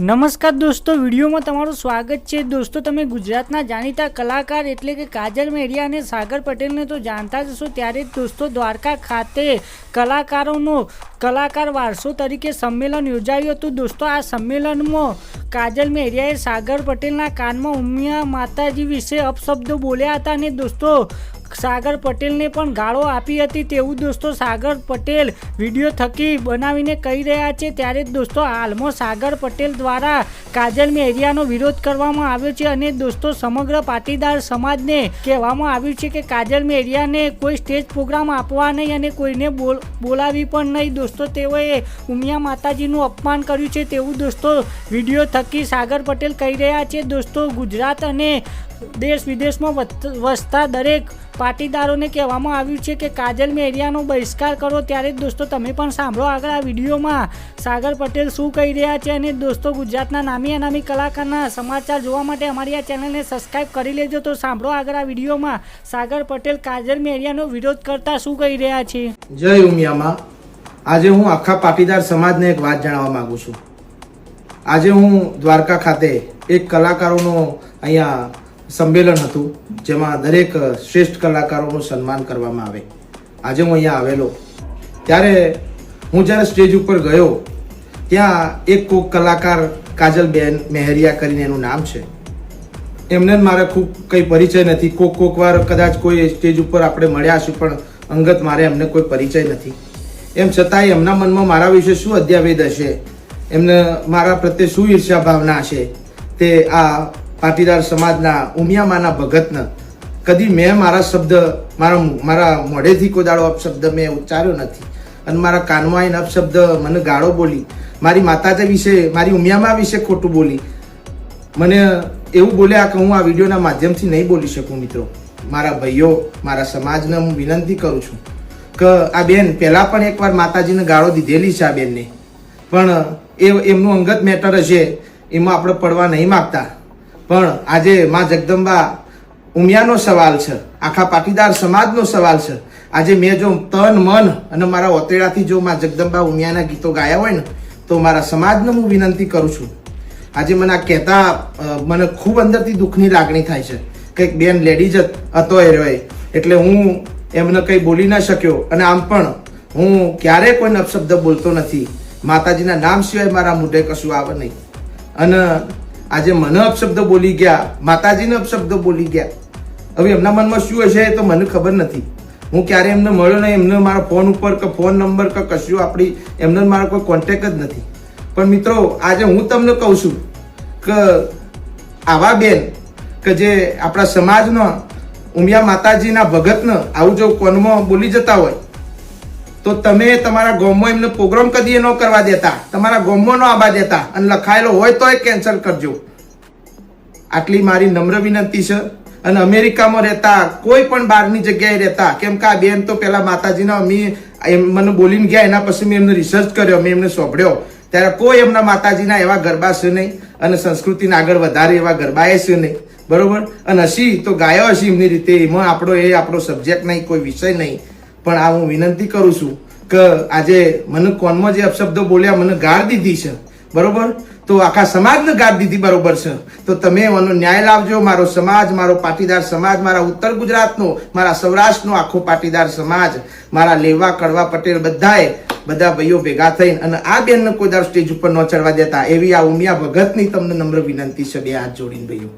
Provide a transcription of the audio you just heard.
નમસ્કાર દોસ્તો, વિડીયોમાં તમારું સ્વાગત છે. દોસ્તો, તમે ગુજરાતના જાણીતા કલાકાર એટલે કે કાજલ મેરિયા અને સાગર પટેલને તો જાણતા જ હશો. ત્યારે દોસ્તો, દ્વારકા ખાતે કલાકારોનો કલાકાર વારસો તરીકે સંમેલન યોજાયું હતું. દોસ્તો, આ સંમેલનમાં કાજલ મેરિયાએ સાગર પટેલના કાનમાં ઉમિયા માતાજી વિશે અપશબ્દો બોલ્યા હતા અને દોસ્તો સાગર પટેલને પણ ગાળો આપી હતી તેવું દોસ્તો સાગર પટેલ વીડિયો થકી બનાવીને કહી રહ્યા છે. ત્યારે દોસ્તો હાલમાં સાગર પટેલ દ્વારા કાજલ મેરિયાનો વિરોધ કરવામાં આવ્યો છે અને દોસ્તો સમગ્ર પાટીદાર સમાજને કહેવામાં આવ્યું છે કે કાજલ મેરિયાને કોઈ સ્ટેજ પ્રોગ્રામ આપવા નહીં અને કોઈને બોલ, બોલાવી પણ નહીં. દોસ્તો તેઓએ ઉમિયા માતાજીનું અપમાન કર્યું છે તેવું દોસ્તો વીડિયો થકી સાગર પટેલ કહી રહ્યા છે. દોસ્તો ગુજરાત અને દેશ વિદેશમાં વસતા દરેક પાટીદારોને કહેવામાં આવ્યું છે કે કાજલ મેરિયાનો બહિષ્કાર કરો ત્યારે દોસ્તો તમે પણ સાંભળો આગળ આ વિડીયોમાં. સાગર પટેલ શું કહી રહ્યા છે અને દોસ્તો ગુજરાતના નામી અનામી કલાકારના સમાચાર જોવા માટે અમારી આ ચેનલને સબસ્ક્રાઇબ કરી લેજો તો સાંભળો આગળ આ વિડીયોમાં. સાગર પટેલ કાજલ મેરિયાનો વિરોધ કરતા શું કહી રહ્યા છે? જય ઉમિયામાં. આજે હું આખા પાટીદાર સમાજને એક વાત જણાવવા માંગુ છું. આજે હું દ્વારકા ખાતે એક કલાકારોનો અહીંયા સંમેલન હતું, જેમાં દરેક શ્રેષ્ઠ કલાકારોનું સન્માન કરવામાં આવે. આજે હું અહીંયા આવેલો. ત્યારે હું જ્યારે સ્ટેજ ઉપર ગયો, ત્યાં એક કોક કલાકાર કાજલબેન મેહરિયા કરીને એનું નામ છે. એમને મારે ખૂબ કંઈ પરિચય નથી. કોક કોક વાર કદાચ કોઈ સ્ટેજ ઉપર આપણે મળ્યા છું પણ અંગત મારે એમને કોઈ પરિચય નથી. એમ છતાંય એમના મનમાં મારા વિશે શું અધ્યાવેદ હશે? એમને મારા પ્રત્યે શું ઈર્ષ્યા ભાવના હશે? તે આ પાટીદાર સમાજના ઉમિયામાના ભગતને. કદી મેં મારા શબ્દ, મારા મારા મોઢેથી કોઈ દાડો અપશબ્દ મેં ઉચ્ચાર્યો નથી. અને મારા કાનમાં આવીને અપશબ્દ મને ગાળો બોલી, મારી માતાજી વિશે, મારી ઉમિયામા વિશે ખોટું બોલી. મને એવું બોલ્યા કે હું આ વિડીયોના માધ્યમથી નહીં બોલી શકું મિત્રો. મારા ભાઈઓ, મારા સમાજને હું વિનંતી કરું છું કે આ બેન પહેલાં પણ એકવાર માતાજીને ગાળો દીધેલી છે આ બેનને. પણ એ, એમનું અંગત મેટર હશે એમાં આપણે પડવા નહીં માગતા. પણ આજે માં જગદંબા ઉમિયાનો સવાલ છે. આખા પાટીદાર સમાજનો સવાલ છે. આજે મેં જો તન, મન અને મારા ઓતેડાથી જો માં જગદંબા ઉમિયાના ગીતો ગાયા હોય ને, તો મારા સમાજને હું વિનંતી કરું છું. આજે મને આ કહેતા મને ખૂબ અંદરથી દુઃખની લાગણી થાય છે. કંઈક બેન લેડીઝ હતો એ રહ્યો એટલે હું એમને કંઈ બોલી ના શક્યો. અને આમ પણ હું ક્યારેય કોઈ નપશબ્દ બોલતો નથી. માતાજીના નામ સિવાય મારા મોઢે કશું આવે નહીં. અને આજે મને અપશબ્દ બોલી ગયા, માતાજીને અપશબ્દ બોલી ગયા. હવે એમના મનમાં શું હશે એ તો મને ખબર નથી. હું ક્યારે એમને મળ્યો નહીં, એમને મારા ફોન ઉપર કે ફોન નંબર કે કશું આપણી, એમને મારો કોઈ કોન્ટેક જ નથી. પણ મિત્રો, આજે હું તમને કહું છું કે આવા બેન, કે જે આપણા સમાજનો ઉમિયા માતાજીના ભગતને આવું જો કોનમાં બોલી જતા હોય તો તમે તમારા ગોમો એમને પ્રોગ્રામ કદી ન કરવા દેતા. તમારા ગોમમાં ન આવવા દેતા. અને લખાયેલો હોય તોય કેન્સલ કરજો. આટલી મારી નમ્ર વિનંતી છે. અને અમેરિકામાં રહેતા, કોઈ પણ બહારની જગ્યાએ રહેતા, કેમ કે આ બેન તો પેલા માતાજીના અમે મને બોલીને ગયા, એના પછી મેં એમને રિસર્ચ કર્યો, મેં એમને સોંભળ્યો. ત્યારે કોઈ એમના માતાજીના એવા ગરબા છે નહીં. અને સંસ્કૃતિને આગળ વધારે એવા ગરબાએ છે નહીં. બરોબર? અને હસી, તો ગાયો હસી એમની રીતે. એમાં આપણો એ આપણો સબ્જેક્ટ નહીં, કોઈ વિષય નહીં. પણ આ હું વિનંતી કરું છું કે આજે મને કોનમાં જે અપશબ્દો બોલ્યા મને ગાળ દીધી છે, બરોબર? તો આખા સમાજને ગાળ દીધી બરોબર છે. તો તમે એનો ન્યાય લાવજો, મારો સમાજ, મારો પાટીદાર સમાજ, મારા ઉત્તર ગુજરાતનો, મારા સૌરાષ્ટ્રનો આખો પાટીદાર સમાજ, મારા લેવા, કડવા, પટેલ બધાએ, બધા ભાઈઓ ભેગા થઈને અને આ બેનને કોઈ દર સ્ટેજ ઉપર ન ચડવા દેતા, એવી આ ઉમિયા ભગતની તમને નમ્ર વિનંતી છે બે હાથ જોડીને ભાઈઓ.